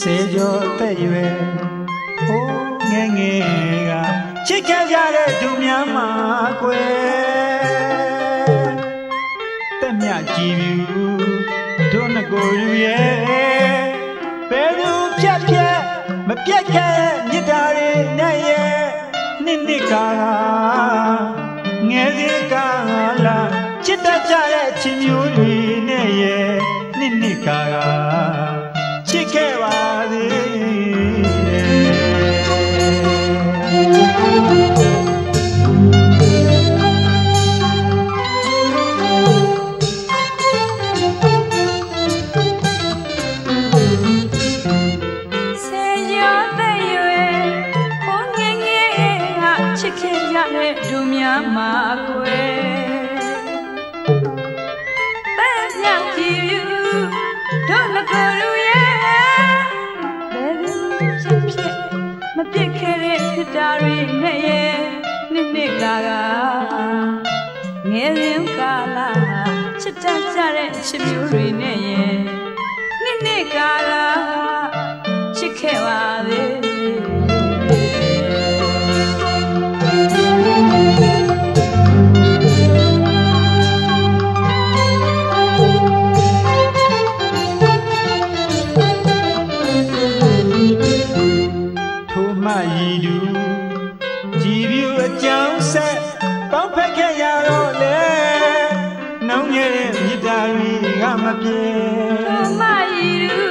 စေကျော်တဲ့ရွယ်ဟိုးငယ်ငယ်ကချစ်ခဲ့ကြတဲ့သူများမှာကွယ်တက်မြကြည်ပြူတို့ငကိုယ်ယူရဲ့ ကာငယ်စဉ်ကာလာချစ်တတ်ကြတဲ့ချစ်မျိုးတွေနဲ့ရဲ့နှစ်နှစ်ကာ စ်တာတွေနဲ့ရဲ့နှစ်နှစ်ကာကငယ်ရင်ကာလာချစ်တတ်ကြတဲ့ချစ်မျိုးတွေနဲ့ရဲ့နှစ်နှစ်ကာကချစ်ခဲ့ပါလေ ရည်သူကြည်ပြူအကြောင်းဆက်ပေါင်းဖက်ခဲ့ရတော့လေနှောင်းခဲ့တဲ့မြစ်တာတွေကမပြေတို့မရီလူ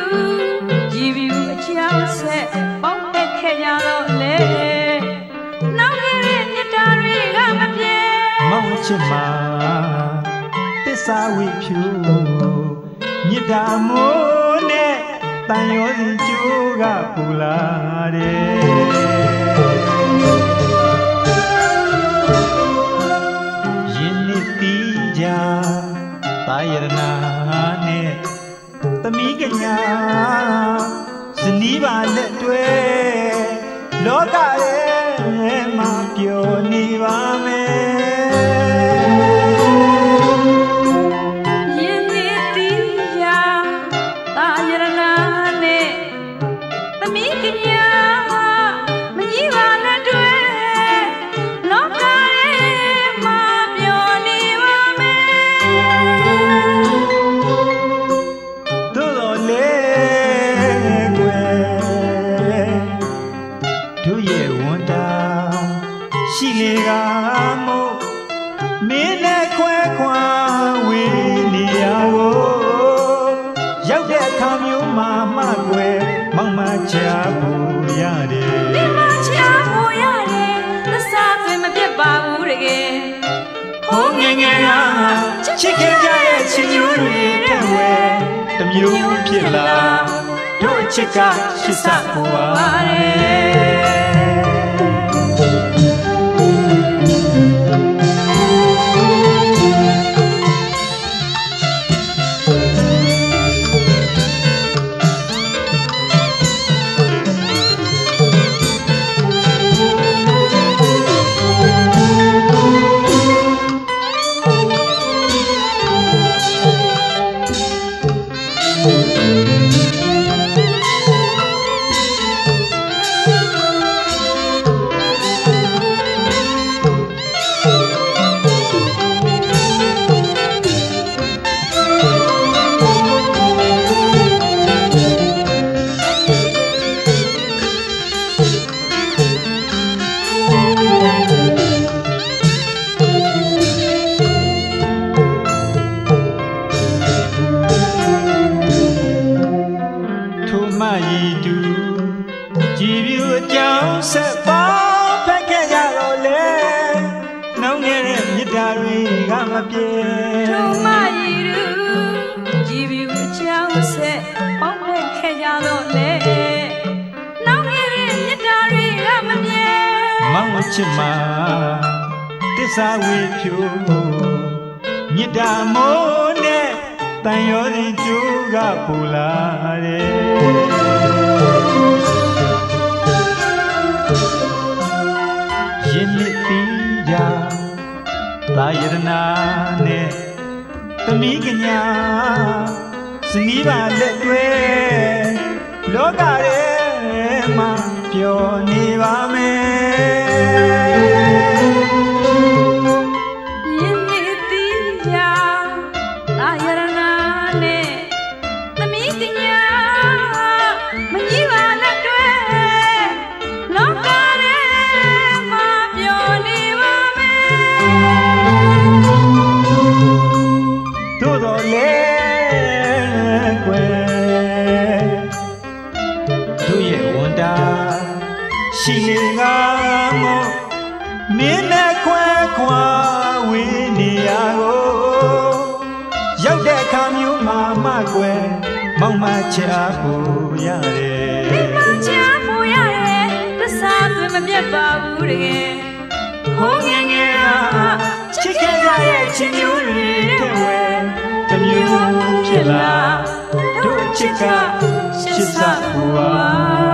ကြည်ပြူအချောင်းဆက်ပေါင်းသက်ခဲ့ကြတော့လေနောက်ခဲ့တဲ့မြတ်တာတွေကမပြေမောင်ချစ်မှာတစ္ဆာဝိဖြူမြစ်တာမိုးနဲ့ တန်ရောစီကျိုးကပူလာတယ်ယင်းနှစ်တီးကြတာယရနာနဲ့သမီးကညာဇနီးပါလက်တွဲလောကရဲ့မှာပျော်နေပါမယ်ယ ရောက်တဲ့အခါမျိုးမှာမှကွယ်မောင်မချဖို့ရတယ်ဒီမှာချာဖို့ရတယ်သစ္စာပင်မပြတ်ပါဘူးတကယ်ဟိုငယ်ငယ်ကချစ်ခင်ကြရဲ့ချစ်မျိုးတွေတဲ့ဝဲတစ်မျိုးဖြစ်လာတို့ချစ်ကရှစ်ဆဖို့ပါရဲ့ မြစ်တာတွေကမပြေတို့မရီလူကြည်ပြူအချောင်းဆက်ပေါင်းဖက်ခဲ့ကြတော့လေနောက်ခဲ့တဲ့မြတ်တာတွေကမမြဲမောင်ချစ်မှာတစ္ဆာဝေဖြူမြစ်တာမိုးနဲ့တန်ရောစီကျိုးကပူလာတယ် စနီးပါလက်တွဲလောကထဲမှာပျော်နေပါမယ်ယင်းနေသည်ရာသာယရနာနဲ့ မင်းနဲ့ခွဲခွာဝေးနေရကိုရောက်တဲ့အခါမျိုးမှာမကွယ်မောင်မချအားကိုရတယ်မချာဖို့ရတယ်သစ္စာသွင်းမပြတ်ပါဘူးတကယ်ဟိုးငယ်ငယ်အားချစ်ခဲ့ရရဲ့ချစ်မျိုးတွေတဲ့ဝဲတစ်မျိုးဖြစ်လာတို့ချစ်ကရှစ်ဆပူပါ